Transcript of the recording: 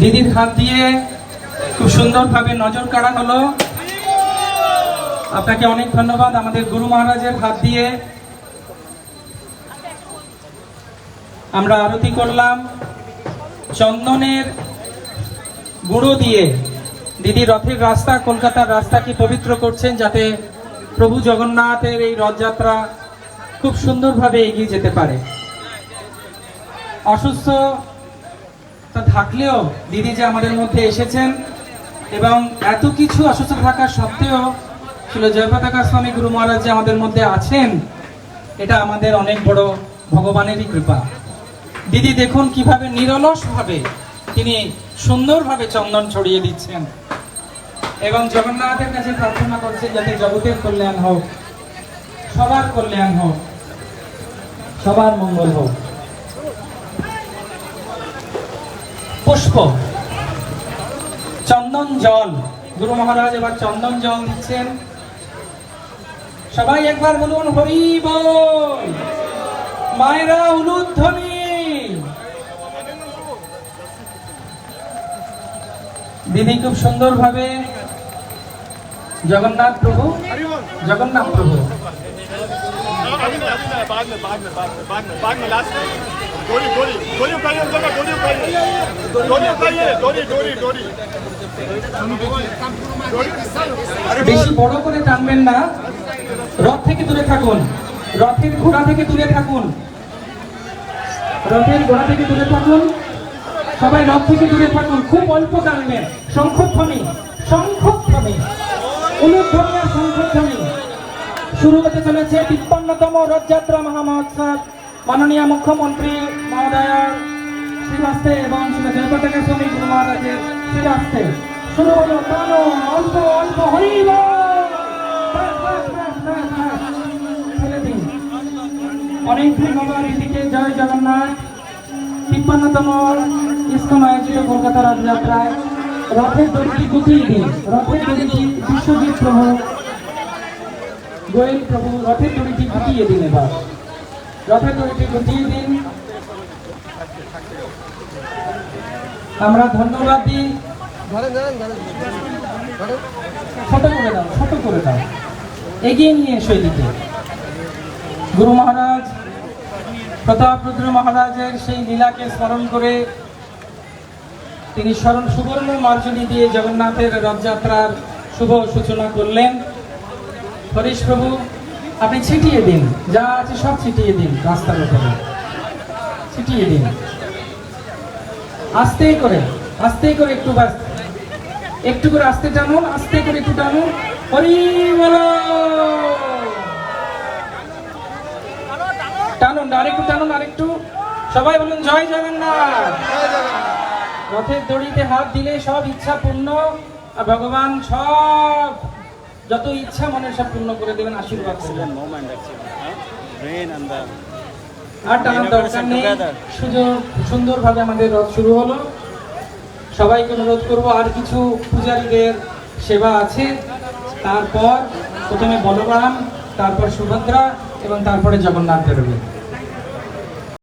দিদির হাত দিয়ে খুব সুন্দরভাবে নজর কাড়া হলো। আপনাকে অনেক ধন্যবাদ আমাদের গুরু মহারাজের হাত দিয়ে। আমরা আরতি করলাম। চন্দনের গুঁড়ো দিয়ে দিদি রথের রাস্তা, কলকাতার রাস্তাকে পবিত্র করছেন যাতে প্রভু জগন্নাথের এই রথযাত্রা খুব সুন্দরভাবে এগিয়ে যেতে পারে। অসুস্থ থাকলেও দিদি যে আমাদের মধ্যে এসেছেন এবং এত কিছু অসুস্থ থাকা সত্ত্বেও ছিল জয়পতাকা স্বামী গুরু মহারাজ যে আমাদের মধ্যে আছেন, এটা আমাদের অনেক বড় ভগবানেরই কৃপা। দিদি দেখুন কীভাবে নিরলস ভাবে তিনি সুন্দরভাবে চন্দন ছড়িয়ে দিচ্ছেন। এবং জগন্নাথের কাছে প্রার্থনা করছেন যাতে জগতের কল্যাণ হোক, সবার কল্যাণ হোক, সবার মঙ্গল হোক। পুষ্প, চন্দন জল। গুরু মহারাজ এবার চন্দন জল দিচ্ছেন। সবাই একবার বলুন, হরি বল। মায়েরা উলুধ্বনি। দিদি খুব সুন্দরভাবে জগন্নাথ প্রভু জগন্নাথ প্রভু। বেশি বড় করে টানবেন না। রথ থেকে দূরে থাকুন। রথের ঘোড়া থেকে দূরে থাকুন। রথের ঘোড়া থেকে দূরে থাকুন। সবাই রথ থেকে দূরে থাকুন, খুব অল্প টানবেন শঙ্খধ্বনি শঙ্খধ্বনি অনুধ্বনি আর শঙ্খধ্বনি। শুরু হতে চলেছে তিপ্পান্নতম রথযাত্রা মহামহোৎসব। মাননীয় মুখ্যমন্ত্রী মহোদয়ার শ্রীবাস্তে এবং শ্রী জয়পতাকা স্বামী গুরু মহারাজের শ্রীবাস্তে। শুরু হলো টানো অল্প অল্প হরিব অনেক ধন্যবাদ এদিকে। জয় জগন্নাথ। তিপ্পান্নতম ইস্কন আয়োজিত কলকাতা রথযাত্রায় রথের দড়িটি গুটিয়ে দিন রথের দড়িটি বিশ্বজিৎ প্রভু, গোয়েল প্রভু রথের দড়িটি গুটিয়ে দিন এবার। রথের দড়িটি গুটিয়ে দিন। আমরা ধন্যবাদ দিই। ছোট করে দাও, ছোট করে দাও। এগিয়ে নিয়ে এদিকে। গুরু মহারাজ, প্রতাপ রুদ্র মহারাজের সেই লীলাকে স্মরণ করে তিনি স্মরণ সুবর্ণ মার্জনী দিয়ে জগন্নাথের রথযাত্রার শুভ সূচনা করলেন। হরিশ প্রভু, আপনি ছিটিয়ে দিন। যা আছে সব ছিটিয়ে দিন রাস্তার উপরে। ছিটিয়ে দিন। আস্তে করে আস্তে করে একটু বাস একটু করে আস্তে টানুন, আস্তে করে একটু টানুন। হরি বলো টানুন, আরেকটু টানুন, আরেকটু। সবাই বলুন, জয় জগন্নাথ। রথের দড়িতে হাত দিলে সব ইচ্ছা পূর্ণ। আর ভগবান সব যত ইচ্ছা মনে সব পূর্ণ করে দেবেন আশীর্বাদ করবেন। আর টানার দরকার নেই সুযোগ সুন্দরভাবে আমাদের রথ শুরু হলো। সবাইকে অনুরোধ করব আর কিছু পূজারীদের সেবা আছে। তারপর প্রথমে বলরাম তারপর সুভদ্রা এবং তারপরে জগন্নাথ বেরোবে